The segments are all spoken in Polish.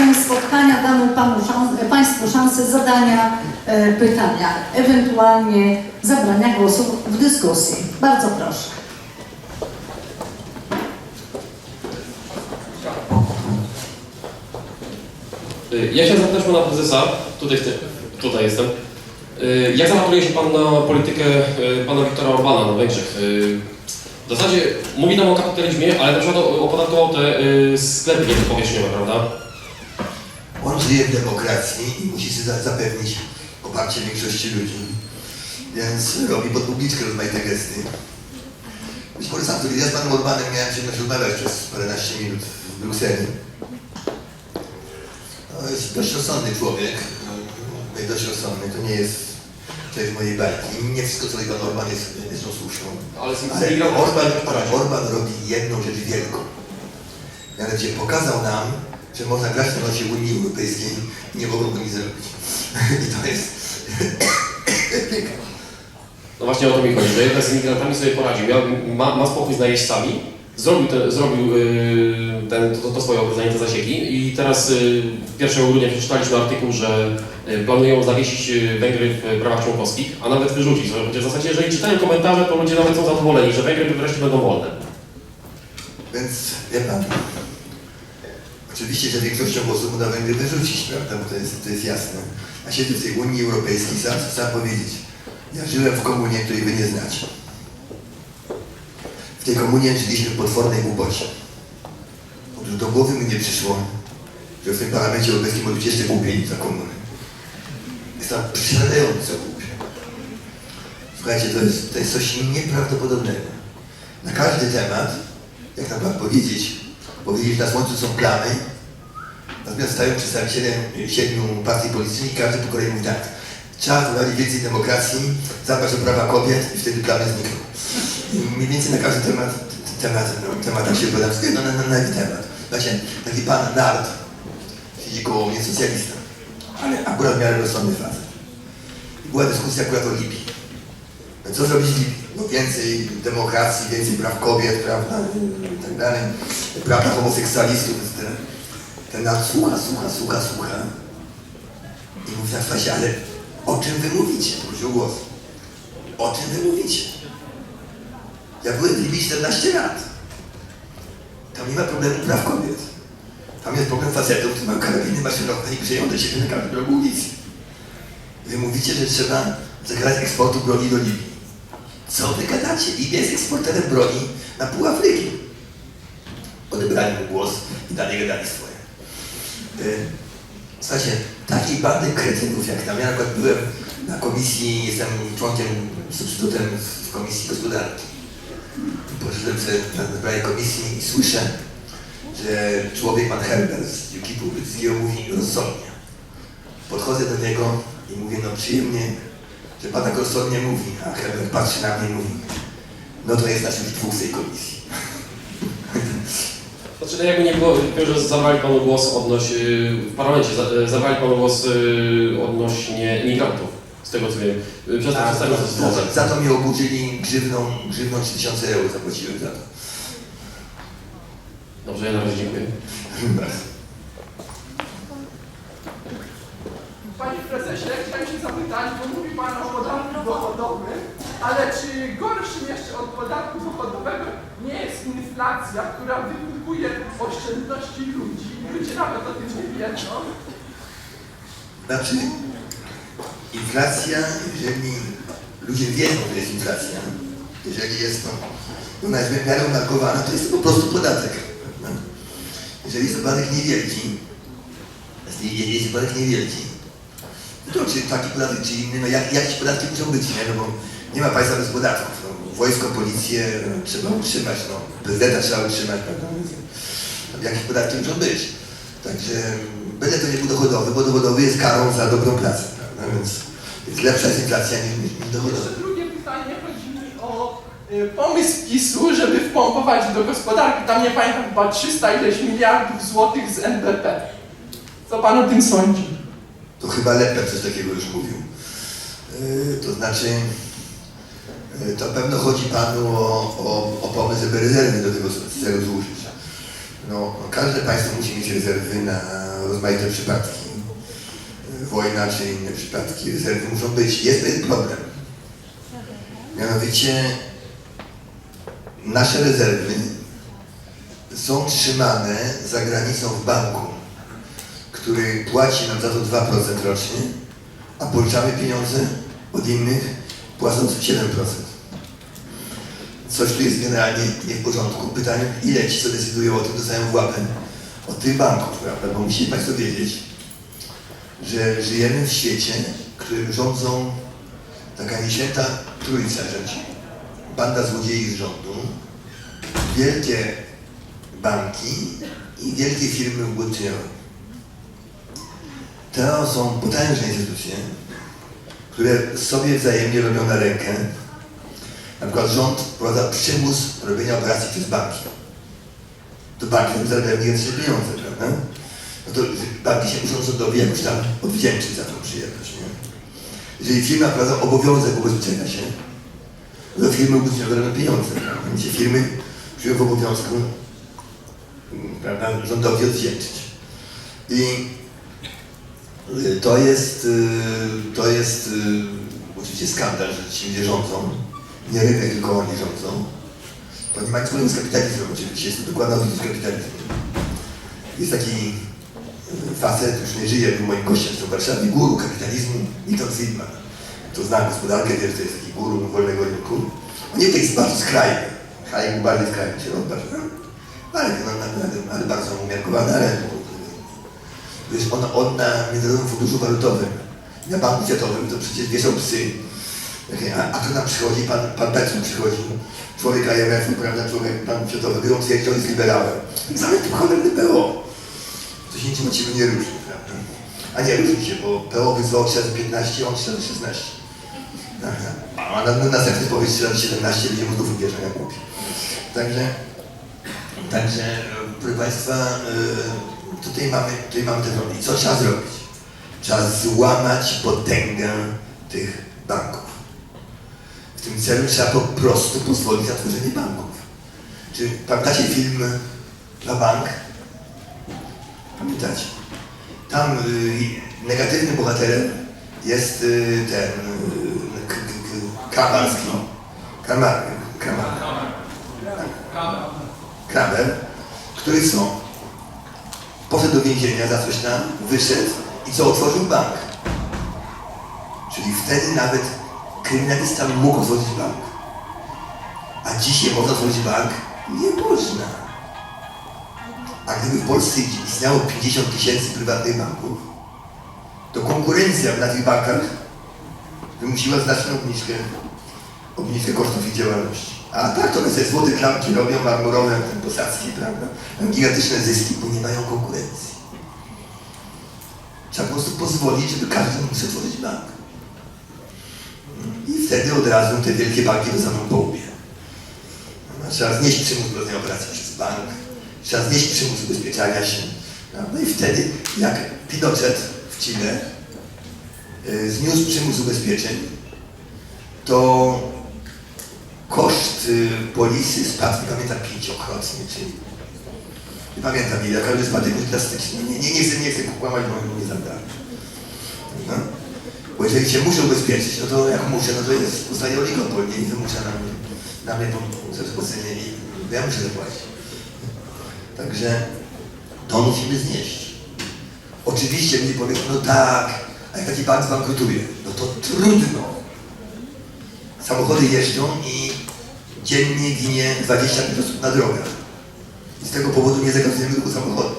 końcem spotkania damy panu Państwu szansę zadania e, pytania, ewentualnie zabrania głosu w dyskusji. Bardzo proszę. Y, Ja chciałem zapytać pana prezesa, tutaj, tutaj jestem, Y, jak zapatruje się pan na politykę y, pana Wiktora Orbana na Węgrzech? W zasadzie mówi nam o kapitalizmie, ale na przykład opodatkował te sklepy powierzchniowe, prawda? Żyje w demokracji i musi sobie za- zapewnić poparcie większości ludzi. Więc robi pod publiczkę rozmaite gesty. Być może sam, kiedy ja z panem Orbanem miałem przyjemność rozmawiać przez paręnaście minut w Brukseli. To jest dość rozsądny człowiek. Mówię dość rozsądny, to nie jest część mojej bajki. Nie wszystko, co robi pan Orban jest, jest słuszną. Ale Ale Orban, się. Orban robi jedną rzecz wielką. Mianowicie pokazał nam, że można grać na nosie Unii Europejskiej i nie mogą go nic zrobić. I to jest... No właśnie o to mi chodzi, że jednak z imigrantami sobie poradził. Miał, ma, ma spokój z najeźdźcami, zrobił, te, zrobił y, ten, to, to swoje ogrodzenie, te zasieki i teraz y, 1 grudnia przeczytaliśmy artykuł, że y, planują zawiesić y, Węgry w prawach członkowskich, a nawet wyrzucić. W zasadzie jeżeli czytają komentarze, to ludzie nawet są zadowoleni, że Węgry wreszcie będą wolne. Więc wie pan, oczywiście, że większością głosów uda Węgry wyrzucić, prawda, bo to jest, to jest jasne. A siedzę w tej Unii Europejskiej, sam chcę powiedzieć, ja żyłem w komunie, której wy nie znacie. W tej komunie żyliśmy w potwornej głupocie. Otóż do głowy mi nie przyszło, że w tym parlamencie europejskim być jeszcze głupiej za komuny. Jest tam przerażająco głupie. Słuchajcie, to jest, to jest coś nieprawdopodobnego. Na każdy temat, jak nam pan powiedzieć, powiedzieć, że na słońcu są plamy, natomiast stają przedstawiciele siedmiu partii politycznych i każdy po kolei mówi tak. Trzeba wprowadzić więcej demokracji, zadbać o prawa kobiet i wtedy plamy znikną. I mniej więcej na każdy temat, temat, no, tematach się podam, no, na, na, na jaki temat. Znaczy, taki pan Nard siedzi koło mnie socjalista, ale akurat w miarę rozsądny facet. I była dyskusja akurat o Libii. No Co zrobić w Libii? No więcej demokracji, więcej praw kobiet, prawda, i tak dalej. Homoseksualistów, więc ten, ten Nard słucha, słucha, słucha, słucha. I mówi na twarz, ale o czym wy mówicie? Proszę o głos. O czym wy mówicie? Ja byłem w Libii 14 lat. Tam nie ma problemu praw kobiet. Tam jest problem facetów, którzy mają karabiny maszynowe i grzeją do siebie na ulicy. Wy mówicie, że trzeba zakazać eksportu broni do Libii. Co wy gadacie? Libia jest eksporterem broni na pół Afryki. Odebrali mu głos i dalej gadali swoje. Yy, Słuchajcie, takiej bandy kretynów jak tam, ja na przykład byłem na komisji, jestem członkiem, substytutem w komisji gospodarki. Poszedłem sobie na zebranie komisji i słyszę, że człowiek, pan Herbert z UKIP-u mówi rozsądnie. Podchodzę do niego i mówię, no przyjemnie, że pan tak rozsądnie mówi, a Herbert patrzy na mnie i mówi, no to jest nas już dwóch z tej komisji. Znaczy, jakby nie było, wiem, że zabrali panu głos odnośnie, w parlamencie za- zabrali panu głos y, odnośnie imigrantów, z tego co wiem. Przez to A, przedstawił to za, za to mnie obudzili grzywną, grzywną 3000 euro zapłaciłem za to. Dobrze, ja na razie dziękuję. Panie prezesie, chciałem się zapytać, bo mówi Pan o podatku dochodowym, ale czy gorszym jeszcze od podatku dochodowego nie jest inflacja, która wypłukuje oszczędności ludzi? Ludzie nawet o tym nie wiedzą. Znaczy, inflacja, jeżeli ludzie wiedzą, że jest inflacja, jeżeli jest to, ona jest w miarę umarkowana, to jest to po prostu podatek. Jeżeli jest podatek niewielki, jeśli jest podatek niewielki, no to czy taki podatek, czy inny, no jak, jakieś podatki muszą być, nie? No bo nie ma państwa bez podatków. No, wojsko, policję no, trzeba utrzymać, no, prezydenta trzeba utrzymać, prawda? Jakieś podatki muszą być. Także byle to nie był dochodowy, bo dochodowy jest karą za dobrą pracę, prawda? Więc, więc lepsza jest inflacja niż, niż. Jeszcze drugie pytanie chodzi mi o y, pomysł PiSu, żeby wpompować do gospodarki, tam nie pamiętam, chyba 300 ileś miliardów złotych z NBP. Co Pan o tym sądzi? To chyba Lepper coś takiego już mówił. Yy, to znaczy, to pewno chodzi Panu o, o, o pomysł, żeby rezerwy do tego celu zużyć. No, każde państwo musi mieć rezerwy na rozmaite przypadki. Wojna czy inne przypadki. Rezerwy muszą być. Jest pewien problem. Mianowicie nasze rezerwy są trzymane za granicą w banku, który płaci nam za to 2% rocznie, a pożyczamy pieniądze od innych, płacąc 7%. Coś tu jest generalnie nie w porządku. Pytanie, ile ci, co decydują o tym, dostają w łapę od tych banków, prawda? Bo musicie Państwo wiedzieć, że żyjemy w świecie, którym rządzą taka nieświęta trójca rzeczy. Banda złodziei z rządu, wielkie banki i wielkie firmy ubezpieczeniowe. To są potężne instytucje, które sobie wzajemnie robią na rękę. Na przykład rząd wprowadza przymus robienia operacji przez banki. To banki tam zarabiają pieniądze, prawda? No to banki się muszą rządowi jakoś tam odwdzięczyć za tą przyjemność, nie? Jeżeli firma wprowadza obowiązek ubezpieczenia się, to firmy ubezpieczeniowe robią pieniądze, prawda? Więc firmy czują w obowiązku mm, prawda, rządowi odwdzięczyć. I to jest, y, to jest y, oczywiście skandal, że ci ludzie rządzą. Nie rynek, tylko oni rządzą. To nie ma nic wspólnego z kapitalizmem, oczywiście jest to dokładna odwrót kapitalizmu. Jest taki y, facet, już nie żyje, był moim gościem w Warszawie, guru kapitalizmu, Milton Friedman. To zna gospodarkę, wie, że to jest taki guru wolnego rynku. On nie jest bardzo skrajny. Hayek był bardziej skrajny, się. Ale, no, ale, ale bardzo umiarkowany, ale Wiesz, on, on na Międzynarodowym Funduszu Walutowym, na Banku Światowym, to przecież wieszał psy. A, a tu nam przychodzi, pan, pan Petru przychodzi, człowiek IMF-u, prawda, człowiek Banku Światowego, i on twierdzi, on jest liberałem. Zamiast to cholerny PO. To się niczym od ciebie nie różni, prawda? A nie, różni się, bo PO wyzwał 2015, on 2016. Aha. A na, na następny powie 2017 będzie mu znów ubierze jak głupi. Także, także, e, proszę Państwa, e, tutaj mamy, tutaj mamy ten problem. I co trzeba zrobić? Trzeba złamać potęgę tych banków. W tym celu trzeba po prostu pozwolić na tworzenie banków. Czy pamiętacie film na bank? Pamiętacie? Tam y, negatywnym bohaterem jest y, ten y, Kamarski. Kamar, Kamar. Kramer, który co? Poszedł do więzienia za coś tam, wyszedł i co? Otworzył bank. Czyli wtedy nawet kryminalista mógł otworzyć bank. A dzisiaj można otworzyć bank? Nie można. A gdyby w Polsce istniało 50 tysięcy prywatnych banków, to konkurencja na tych bankach wymusiła znaczną obniżkę, obniżkę kosztów ich działalności. A tak, to sobie złote klamki robią, marmurowe posadzki, prawda? Mają gigantyczne zyski, bo nie mają konkurencji. Trzeba po prostu pozwolić, żeby każdy mógł sobie tworzyć bank. I wtedy od razu te wielkie banki dostaną po łbie. No, Trzeba znieść przymus prowadzenia operacji przez bank, trzeba znieść przymus ubezpieczania się. No i wtedy, jak Pinochet w Chile y, zniósł przymus ubezpieczeń, to koszt y, polisy spadł, nie pamiętam, pięciokrotnie, czy nie pamiętam ile, ale spadek był drastyczny. Nie, nie, nie chcę, nie chcę kłamać, bo nie dalej. No. Bo jeżeli się muszę ubezpieczyć, no to jak muszę, no to jest, powstaje oligopol, nie? Wymusza na mnie, na mnie zapłacenie i ja muszę zapłacić. Także to musimy znieść. Oczywiście ludzie powiedzą, no tak, a jak taki bank zbankrutuje, no to trudno. Samochody jeżdżą i dziennie ginie 25 osób na drogach. I z tego powodu nie zakazujemy ruchu samochodów.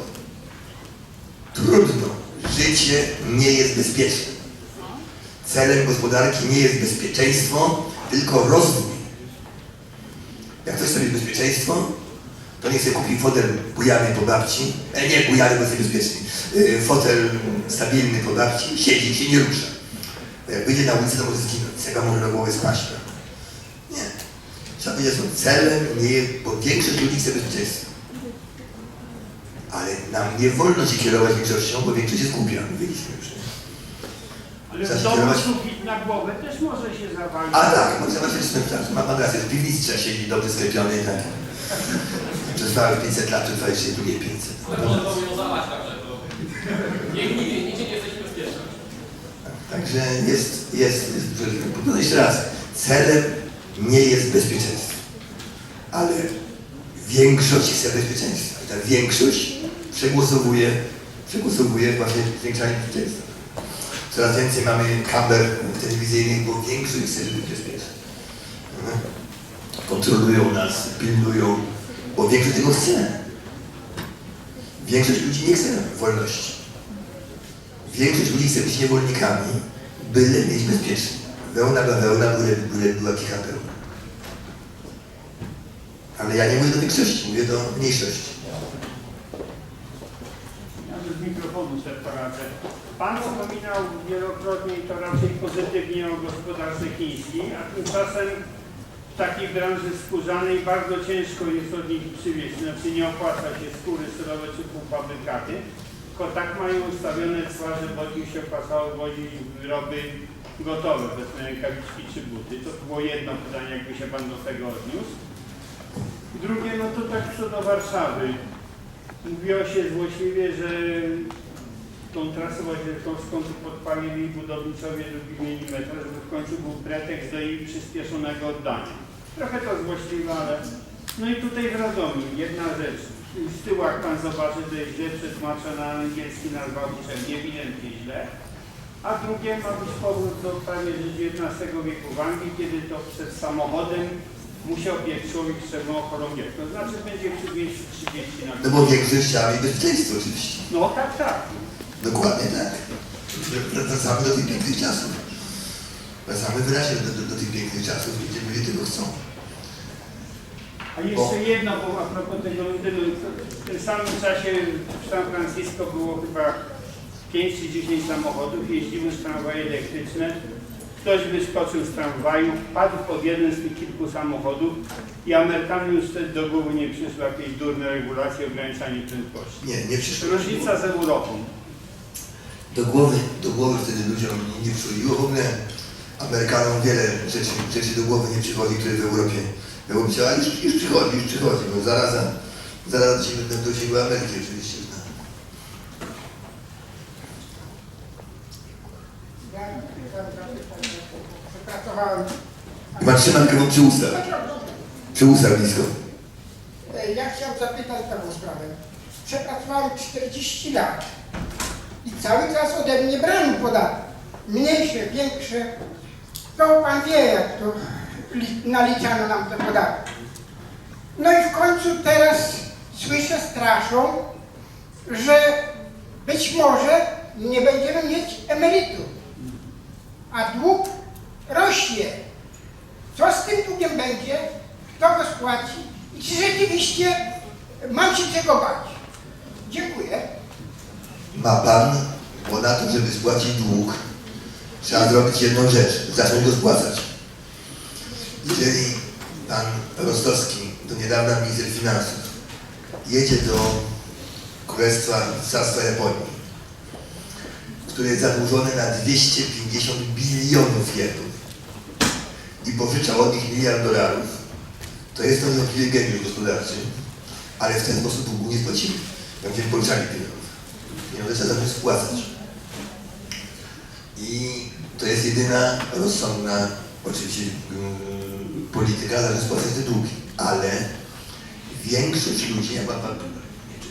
Trudno. Życie nie jest bezpieczne. Celem gospodarki nie jest bezpieczeństwo, tylko rozwój. Jak ktoś mieć bezpieczeństwo, to niech sobie kupi fotel bujany po babci, e, nie bujany, bo jest niebezpieczny, yy, fotel stabilny po babci, siedzi się nie rusza. Jak wyjdzie na ulicę, to może zginąć, tego może na głowę spaść. Trzeba powiedzieć, że celem nie jest, bo większość ludzi chce bezpieczeństwa. Ale nam nie wolno się kierować większością, bo większość jest głupia, mówiliśmy już. Ale w domu kierować- sufit na głowę też może się zawalić. A tak, można zobaczyć z tym tak. Ma pan rację, w piwnicy trzeba siedzieć dobrze sklepiony i tak. Przez przetrwały 500 lat, jeszcze drugie 500. Ale może to wywiązać także, to nigdzie, nigdzie nie jesteśmy bezpieczni. Także jest, jest, jest powiem jeszcze raz, celem nie jest bezpieczeństwo, ale większość chce bezpieczeństwa. I ta większość przegłosowuje, przegłosowuje właśnie zwiększanie bezpieczeństwa. Coraz więcej mamy kamer telewizyjnych, bo większość chce, żeby być bezpieczna. Mhm. Kontrolują nas, pilnują, bo większość tego chce. Większość ludzi nie chce wolności. Większość ludzi chce być niewolnikami, byle mieć bezpiecznie. Wełna bawełna, byle, byle była kicha. Ale ja nie mówię do większości, mówię do mniejszości. Z mikrofonu sobie poradzę. Pan wspominał wielokrotnie i to raczej pozytywnie o gospodarce chińskiej, a tymczasem w takiej branży skórzanej bardzo ciężko jest od nich przywieźć. Znaczy nie opłaca się skóry surowe czy półfabrykaty, tylko tak mają ustawione cła, że bardziej się opłacało wozić wyroby gotowe, powiedzmy rękawiczki czy buty. To było jedno pytanie, jakby się Pan do tego odniósł. Drugie, no to tak co do Warszawy. Mówiło się złośliwie, że tą trasę właśnie skąd podpalili budowniczowie drugi milimetr, żeby w końcu był pretekst do jej przyspieszonego oddania. Trochę to złośliwe, ale... No i tutaj w Radomiu jedna rzecz. Z tyłu jak Pan zobaczy, to jest źle przetłumacza na angielski nazwa uczelni, ewidentnie źle. A drugie ma być powrót do prawie XIX wieku w Anglii, kiedy to przed samochodem musiał biec człowiek z czerwoną chorągiewką. To znaczy będzie przy 230 na No bo większość chciała mieć bezpieczeństwo oczywiście. No tak, tak. Dokładnie tak. Wracamy do tych pięknych czasów. Wracamy wyraźnie do, do, do tych pięknych czasów, gdzie ludzie tego chcą. A jeszcze jedno, bo a propos tego Londynu, w tym samym czasie w San Francisco było chyba 5 czy 10 samochodów, jeździły tramwaje elektryczne. Ktoś wyskoczył z tramwaju, padł pod jeden z tych kilku samochodów i Amerykanom już wtedy do głowy nie przyszły jakieś durne regulacje ograniczanie prędkości. Nie, nie przyszło. Różnica z Europą. Do głowy, do głowy wtedy ludziom nie, nie przychodziło. W ogóle Amerykanom wiele rzeczy, rzeczy do głowy nie przychodzi, które w Europie, Europie ale już, już przychodzi, już przychodzi, bo zaraza, zaraza dosięgła, dosięgła Ameryki oczywiście. No. Ja przepracowałem. I pan trzyma mikrofon przy ustach, przy ustach blisko. Ja chciałem zapytać taką sprawę. Przepracowałem 40 lat i cały czas ode mnie brano podatek. Mniejsze, większe. To pan wie, jak to li- naliczano nam te podatki. No i w końcu teraz słyszę straszą, że być może nie będziemy mieć emerytur, a dług rośnie. Co z tym długiem będzie? Kto go spłaci? I czy rzeczywiście mam się czego bać? Dziękuję. Ma pan, bo na to, żeby spłacić dług, trzeba zrobić jedną rzecz, zacząć go spłacać. Jeżeli pan Rostowski, do niedawna minister finansów, jedzie do Królestwa Carstwa Japonii, które jest zadłużone na 250 bilionów jenów i pożycza od nich miliard dolarów, to jest to niewątpliwie geniusz gospodarczy, ale w ten sposób długu nie spłacimy. Będziemy pożyczali pieniądze. Pieniądze trzeba zacząć spłacać. I to jest jedyna rozsądna, oczywiście, yy, polityka, zacząć spłacać te długi. Ale większość ludzi, jak pan, pan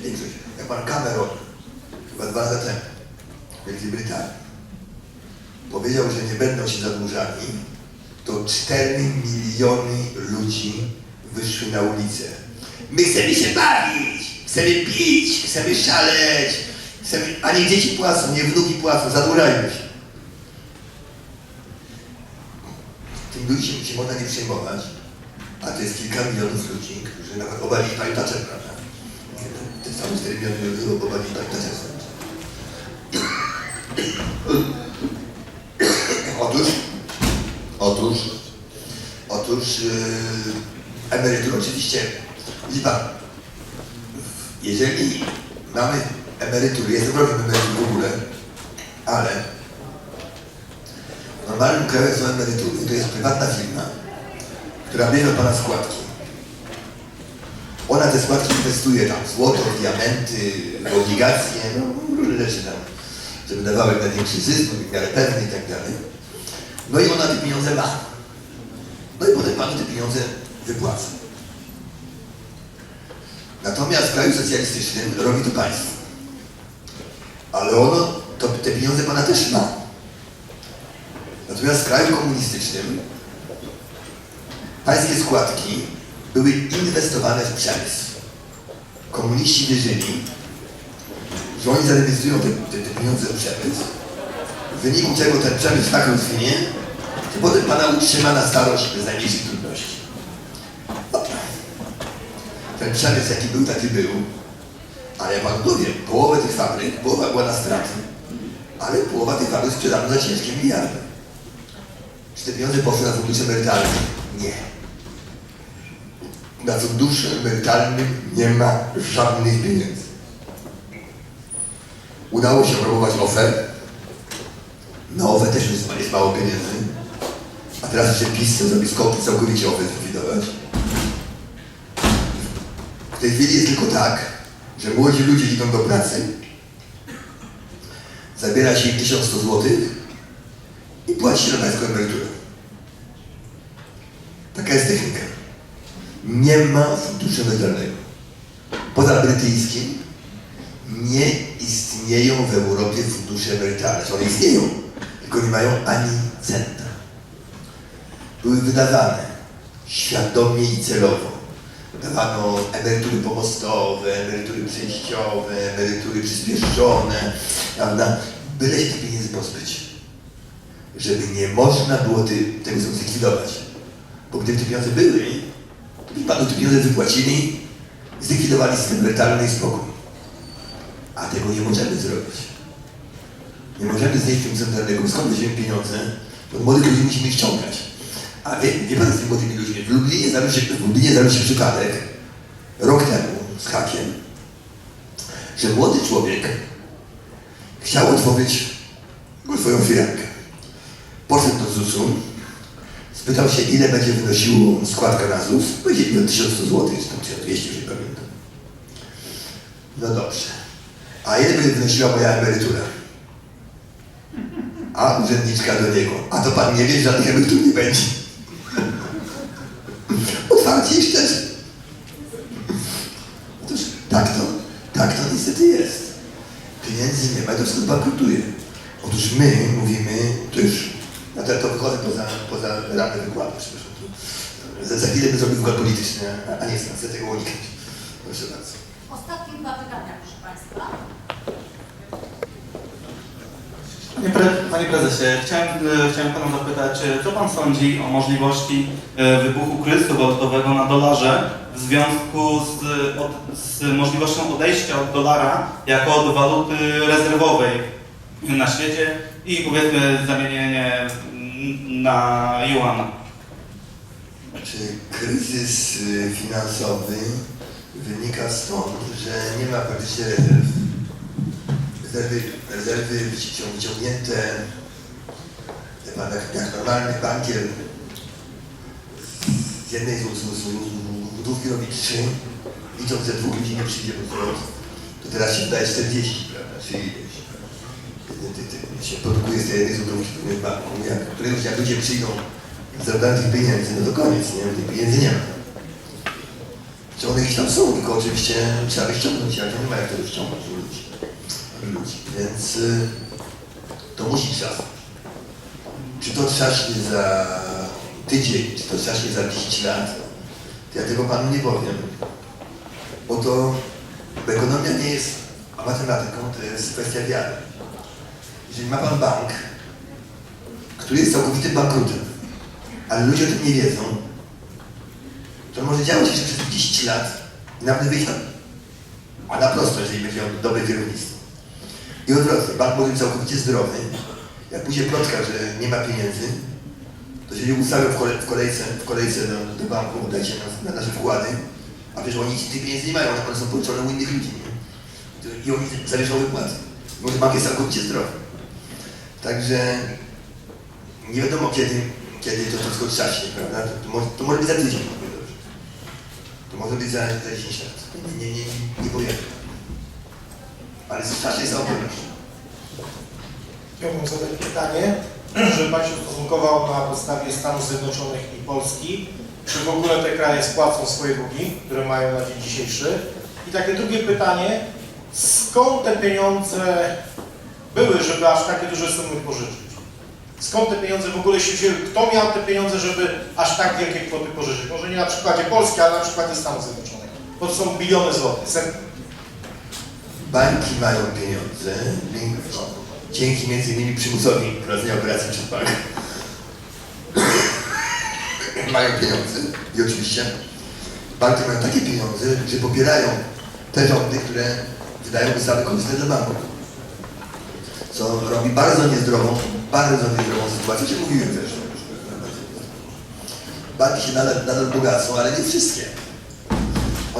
większość, jak pan Cameron, chyba dwa lata temu, Wielkiej Brytanii, powiedział, że nie będą się zadłużani, to 4 miliony ludzi wyszły na ulicę. My chcemy się bawić, chcemy pić, chcemy szaleć, chcemy... a niech dzieci płacą, niech wnuki płacą, zadłużają się. Tym ludzi się, można nie przejmować, a to jest kilka milionów ludzi, którzy na przykład obalili Pani prawda? Te same 4 miliony ludzi obalili Pani Thatcher. Otóż, otóż, otóż yy, emerytur oczywiście, pan, jeżeli mamy emerytury, jestem wrogiem emerytur w ogóle, ale normalnym kraju są emerytury, to jest prywatna firma, która bierze pana składki. Ona te składki inwestuje tam złoto, diamenty, obligacje, no różne rzeczy tam, żeby dawały największy zysk, w miarę pewny i tak dalej. No i ona te pieniądze ma. No i potem panu te pieniądze wypłaca. Natomiast w kraju socjalistycznym robi to państwo. Ale ono, to te pieniądze pana też ma. Natomiast w kraju komunistycznym pańskie składki były inwestowane w przemysł. Komuniści wierzyli, że oni zainwestują te, te, te pieniądze w przemysł, w wyniku czego ten przemysł tak rozwinie, że potem pana utrzyma na starość bez najmniejszych trudności. No. Ten przemysł jaki był, taki był, ale ja panu powiem, połowę tych fabryk, połowa była na straty, ale połowa tych fabryk sprzedano za ciężkie miliardy. Czy te pieniądze poszły na fundusze emerytalne? Nie. Na funduszu emerytalnym nie ma żadnych pieniędzy. Udało się promować OFE. Na OFE też jest, jest mało pieniędzy. A teraz jeszcze PiS chce zrobić skoki całkowicie OFE zlikwidować. W tej chwili jest tylko tak, że młodzi ludzie idą do pracy, zabiera się im 1100 zł i płaci na pańską emeryturę. Taka jest technika. Nie ma funduszu emerytalnego. Poza brytyjskim nie istnieją w Europie fundusze emerytalne. One istnieją, tylko nie mają ani centa. Były wydawane świadomie i celowo. Dawano emerytury pomostowe, emerytury przejściowe, emerytury przyspieszone, prawda? Byle się tych pieniędzy pozbyć. Żeby nie można było ty, tego zlikwidować. Bo gdyby te pieniądze były, to by panu te pieniądze wypłacili, zlikwidowali system emerytalny i spokój. A tego nie możemy zrobić. Nie możemy znieść tego centralnego. Skąd weźmiemy pieniądze? Bo od młodych ludzi musimy ich ściągać. A wie, wie pan z tymi młodymi ludźmi? W Lublinie zdarzył się, się przypadek, rok temu, z hakiem, że młody człowiek chciał otworzyć swoją firmę. Poszedł do ZUS-u, spytał się, ile będzie wynosiło składka na ZUS. Powiedzieli o 1100 zł, czy tam 1200, już nie pamiętam. No dobrze. A ile będzie wynosiła moja emerytura? A urzędniczka do niego. A to pan nie wie, że żadnych emerytur nie będzie. Otwarcie i szczerze. Otóż tak to, tak to niestety jest. Pieniędzy nie ma, to wszystko bankrutuje. Otóż my mówimy, to już, ja to, wychodzę poza, poza ramy wykładu, przepraszam. Tu. Za, za chwilę bym zrobił wykład polityczny, a, a nie chcę tego unikać. Proszę bardzo. Ostatnie dwa pytania, proszę Państwa. Panie, pre, panie prezesie, chciałem, e, chciałem pana zapytać, e, co pan sądzi o możliwości e, wybuchu kryzysu walutowego na dolarze w związku z, od, z możliwością odejścia od dolara jako od waluty rezerwowej na świecie i powiedzmy zamienienie na yuan? Znaczy, kryzys finansowy wynika stąd, że nie ma praktycznie rezerw. Wyci- są wyciągnięte pan, jak, normalny bankier z jednej z, z, z, z budówki robi trzy, licząc, że dwóch ludzi nie przyjdzie pod zwrot, to teraz się wydaje 40, prawda, czy ileś. Się produkuje z tej jednej w banku. Jak jak ludzie przyjdą z tych pieniędzy, no to koniec, nie? Tych pieniędzy nie ma. Czy one gdzieś tam są, tylko oczywiście trzeba wyściągnąć, ale to nie ma jak tego wyciągnąć ludzi. Ludzi. Więc y, to musi czas. Czy to trzaśnie za tydzień, czy to trzaśnie za 10 lat, to ja tego panu nie powiem. Bo to bo ekonomia nie jest matematyką, to jest kwestia wiary. Jeżeli ma pan bank, który jest całkowitym bankrutem, ale ludzie o tym nie wiedzą, to może działać jeszcze przez 10 lat i nawet wyjść na, na prosto, jeżeli będzie miał dobre kierownictwo. I odwrotnie, bank może być całkowicie zdrowy. Jak pójdzie plotka, że nie ma pieniędzy, to się ustawią w, kole, w kolejce, w kolejce do, do banku, dajcie na, na nasze wkłady, a wiesz, oni tych pieniędzy nie mają, one są pożyczone u innych ludzi. Nie? I oni zawieszą wypłaty. Może bank jest całkowicie zdrowy. Także nie wiadomo kiedy, kiedy to wszystko trzaśnie, prawda? To, to, może, to może być za tydzień. To może być za, za 10 lat. Nie, nie, nie, nie powiem. Ale strasznie jest. Chciałbym zadać pytanie, żeby Pan się ustosunkował na podstawie Stanów Zjednoczonych i Polski. Czy w ogóle te kraje spłacą swoje długi, które mają na dzień dzisiejszy? I takie drugie pytanie, skąd te pieniądze były, żeby aż takie duże sumy pożyczyć? Skąd te pieniądze w ogóle się wzięły? Kto miał te pieniądze, żeby aż tak wielkie kwoty pożyczyć? Może nie na przykładzie Polski, ale na przykładzie Stanów Zjednoczonych. Bo to są biliony złotych. Banki mają pieniądze dzięki między innymi przymusowi prowadzenia operacji bank. mają pieniądze i oczywiście banki mają takie pieniądze, że popierają te rządy, które wydają ustawy korzystne dla banków. Co robi bardzo niezdrową, bardzo niezdrową sytuację, o czym mówiłem też. Banki się nadal, nadal bogacą, ale nie wszystkie.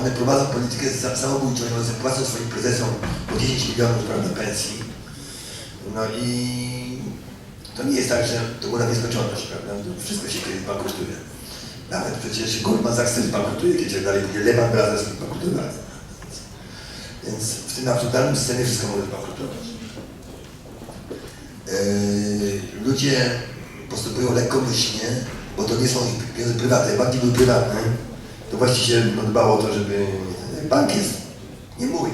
One prowadzą politykę samobójczą, one zapłacą swoim prezesom po 10 milionów prawda, pensji. No i to nie jest tak, że to góra nieskończoność, prawda? To wszystko się kiedyś bankrutuje. Nawet przecież Goldman Sachs też bankrutuje, kiedy dalej Lehman Brothers bankrutuje. Więc w tym absurdalnym systemie wszystko może bankrutować. Yy, ludzie postępują lekkomyślnie, bo to nie są ich pieniądze prywatne. Banki były prywatne, to właściciel dbał o to, żeby... Bank jest nie mój.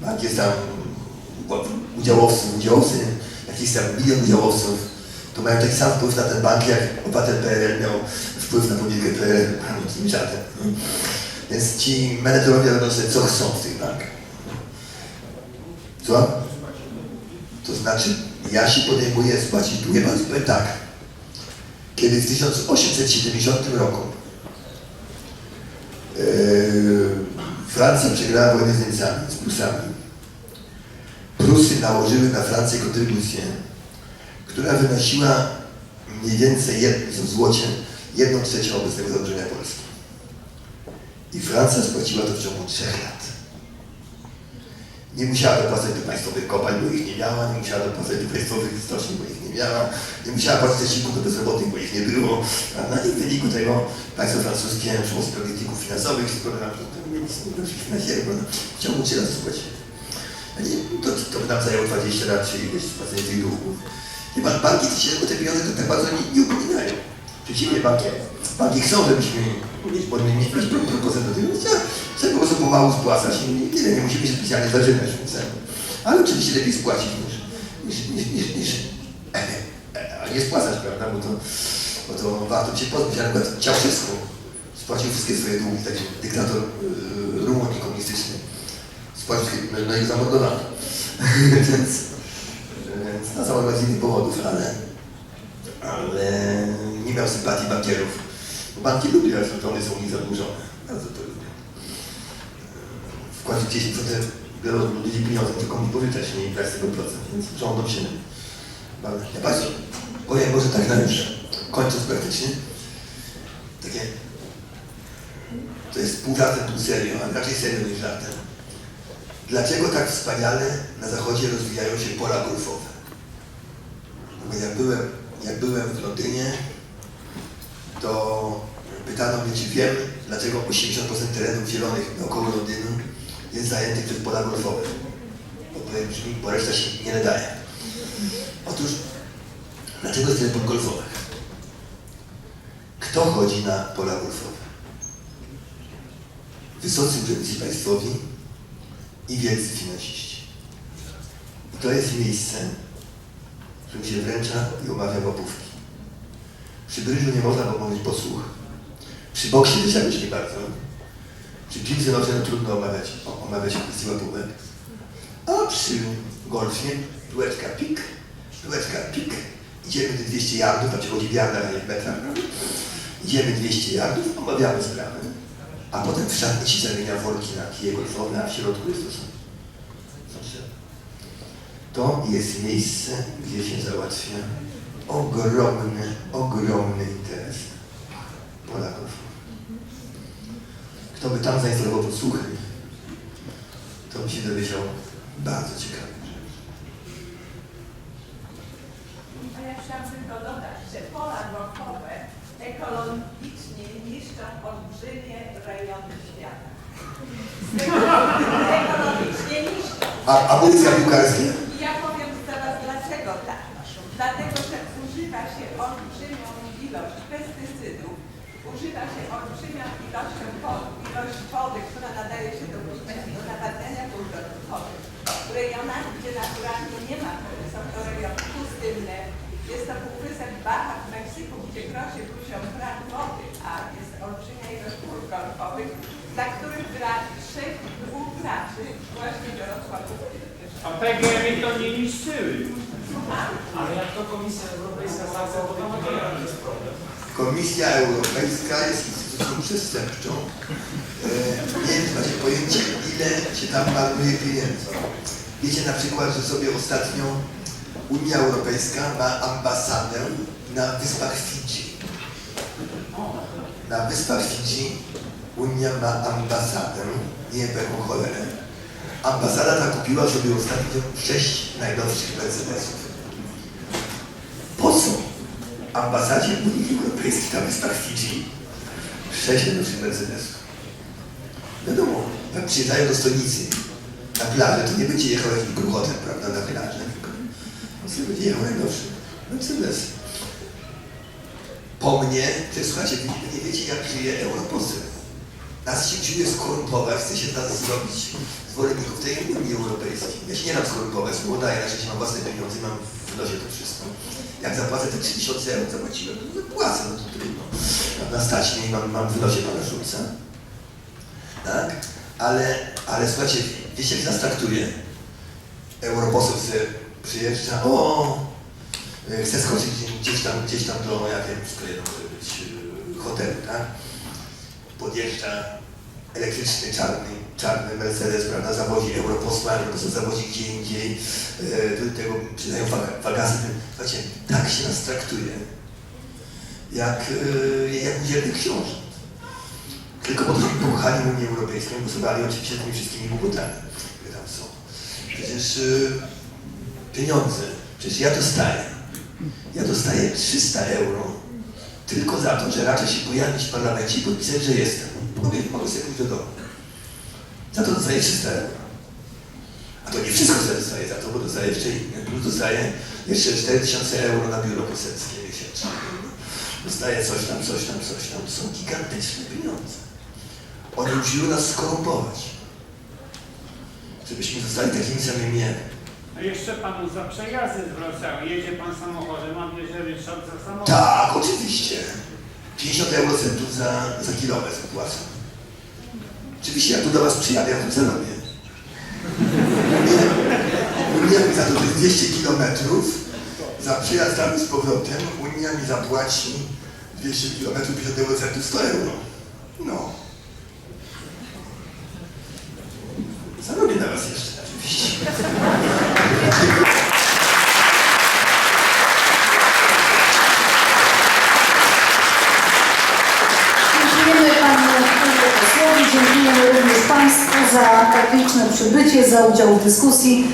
Bank jest tam udziałowcy, udziałowcy, jakiś tam milion udziałowców, to mają taki sam wpływ na ten bank, jak obywatel PRL miał wpływ na politykę PRL, tym żartem. Więc ci menedżerowie robią sobie co chcą w tych bankach. Co? To znaczy, ja się podejmuję spłacić dług. Ja panu powiem tak. Kiedy w 1870 roku Francja przegrała wojnę z Niemcami, z Prusami. Prusy nałożyły na Francję kontrybucję, która wynosiła mniej więcej w złocie jedną trzecią obecnego zadłużenia Polski. I Francja spłaciła to w ciągu trzech lat. Nie musiała dopłacać do państwowych kopalń, bo ich nie miała, nie musiała dopłacać do państwowych stoczni, bo ich nie miała, nie musiała płacić zasiłku do bezrobotnych, bo ich nie było. Prawda? I w wyniku tego państwo francuskie szło z polityków finansowych, w ciągu 3 lat nie, to, to by nam zajęło 20 lat, czyli wiesz, spłacenie tych długów. Nie pan, banki się o te pieniądze to tak bardzo nie, nie upominają. Przeciwnie, banki, banki chcą, żebyśmy podmienić mieć do tego, trzeba, po prostu pomału spłacać i nie, nie, musimy się specjalnie celu. Ale oczywiście lepiej spłacić niż, niż, niż, niż, nie spłacać, prawda, bo to, bo to warto się pozbyć, na przykład Ceausescu spłacił wszystkie swoje długi, taki dyktator yy, Rumunii komunistyczny. Spłacił, no, no i zamordowano. więc, więc na zamordowanie z innych powodów, ale, ale nie miał sympatii bankierów. Bo banki lubią, jak one są nich zadłużone. Bardzo to lubią. Wkład 10% biorą ludzi pieniądze, tylko mi nie brać z tego procent, więc żądą się bardzo. Ja patrzę, powiem może tak na już, kończąc praktycznie, takie, to jest pół żartem, pół serio, a raczej serio niż żartem. Dlaczego tak wspaniale na zachodzie rozwijają się pola golfowe? Bo jak byłem, jak byłem w Londynie, to pytano mnie, czy wiem, dlaczego 80% terenów zielonych naokoło Londynu jest zajętych przez pola golfowe. Odpowiedź brzmi, bo reszta się nie nadaje. Otóż, dlaczego tyle pól golfowych? Kto chodzi na pola golfowe? Wysocy urzędnicy państwowi i wielcy finansiści. I to jest miejsce, w którym się wręcza i omawia łapówki. Przy bryżu nie można pomówić posłuch. Przy boksie też nie bardzo. Przy piłce nożnej no, trudno omawiać, omawiać kwestię łapówek. A przy golfie piłeczka pik, piłeczka pik. Idziemy te 200 yardów, tam się chodzi w yardach, a nie w metrach. Idziemy 200 yardów, omawiamy sprawę. A potem w szatni się zamienia worki na kije a w środku jest to strzelby. To jest miejsce, gdzie się załatwia ogromny, ogromny interes Polaków. Kto by tam zainstalował podsłuchy, to by się dowiedział bardzo ciekawych rzeczy. A ja chciałam tylko dodać, że pola golfowe ekologicznie niszczą olbrzymie rejony świata. Ekologicznie niszczą. A amunicja piłkarskie? I ja powiem zaraz dlaczego tak. Dlatego, że używa się olbrzymią ilość pestycydów, używa się olbrzymią ilością wody, ilość wody, która nadaje się do, do nawadniania kulturów wody. W rejonach, gdzie naturalnie nie ma wody, są to rejony pustynne, jest to półwysep Baja w Meksyku, gdzie krosie dusią brak wody, a jest olbrzymia ilość pól golfowych, dla których gra trzech, dwóch graczy właśnie Dorosławów. A PGM-y to nie niszczyły. Ale jak to Komisja Europejska zaakceptowała, to jaki jest problem? Komisja Europejska jest instytucją przestępczą. E, nie wiem, macie pojęcie, ile się tam marnuje pieniędzy. Wiecie na przykład, że sobie ostatnio Unia Europejska ma ambasadę na wyspach Fidżi. Na wyspach Fidżi Unia ma ambasadę, nie wiem jaką cholerę. Ambasada ta kupiła sobie ostatnio sześć najnowszych Mercedesów. Ambasadzie Unii Europejskiej na wyspach Fidżi sześć najnowszych Mercedesów? Wiadomo, jak przyjeżdżają do stolicy na plażę, to nie będzie jechał jakimś gruchotem, prawda, na plażę, tylko on sobie będzie jechał najnowszy Mercedes. Po mnie, to słuchajcie, wy nie wiecie, jak żyje europoseł. Nas się siłuje skorumpować, chce się nas zrobić zwolenników tej Unii Europejskiej. Ja się nie dam skorumpować, bo na szczęście mam własne pieniądze, mam w losie to wszystko. Jak zapłacę te 3000 euro, zapłaciłem, no to płacę, no to trudno. Na stać mnie i mam, mam w losie pana Szulca. Tak? Ale, ale słuchajcie, wiecie jak nas traktuje? Europoseł przyjeżdża, o, chce skoczyć gdzieś tam, gdzieś tam do, jak wiem, to jedno może być, e, hotelu, tak? podjeżdża elektryczny, czarny, czarny Mercedes, prawda, zawozi europosła, europoseł zawozi gdzie indziej, e, do tego przydają wag- wagazy. Słuchajcie, tak się nas traktuje, jak, e, jak udzielnych książąt. Tylko po to, żeby pokochali Unię Europejską głosowali oczywiście tymi wszystkimi głupotami, które tam są. Przecież e, pieniądze, przecież ja dostaję, ja dostaję 300 euro tylko za to, że raczej się pojawić w parlamencie i podpisać, że jestem. Mogę, mogę sobie pójść do domu. Za to dostaję 300 euro. A to nie wszystko co dostaję za to, bo dostaję jeszcze inne. Plus dostaję jeszcze 4000 euro na biuro poselskie miesięcznie. Dostaję coś tam, coś tam, coś tam. To są gigantyczne pieniądze. Oni usiłują nas skorumpować. Żebyśmy zostali takimi samymi jak A jeszcze panu za przejazdy zwracały. Jedzie pan samochodem, a bierze Ryszard za samochód. Tak, oczywiście. 50 eurocentów za, za kilometr płacę. Oczywiście jak tu do Was przyjadę, ja to. Unia mi za to tych 200 kilometrów, za przyjazd tam z powrotem, Unia mi zapłaci 200 kilometrów, 50 eurocentów, 100 euro. No. discussii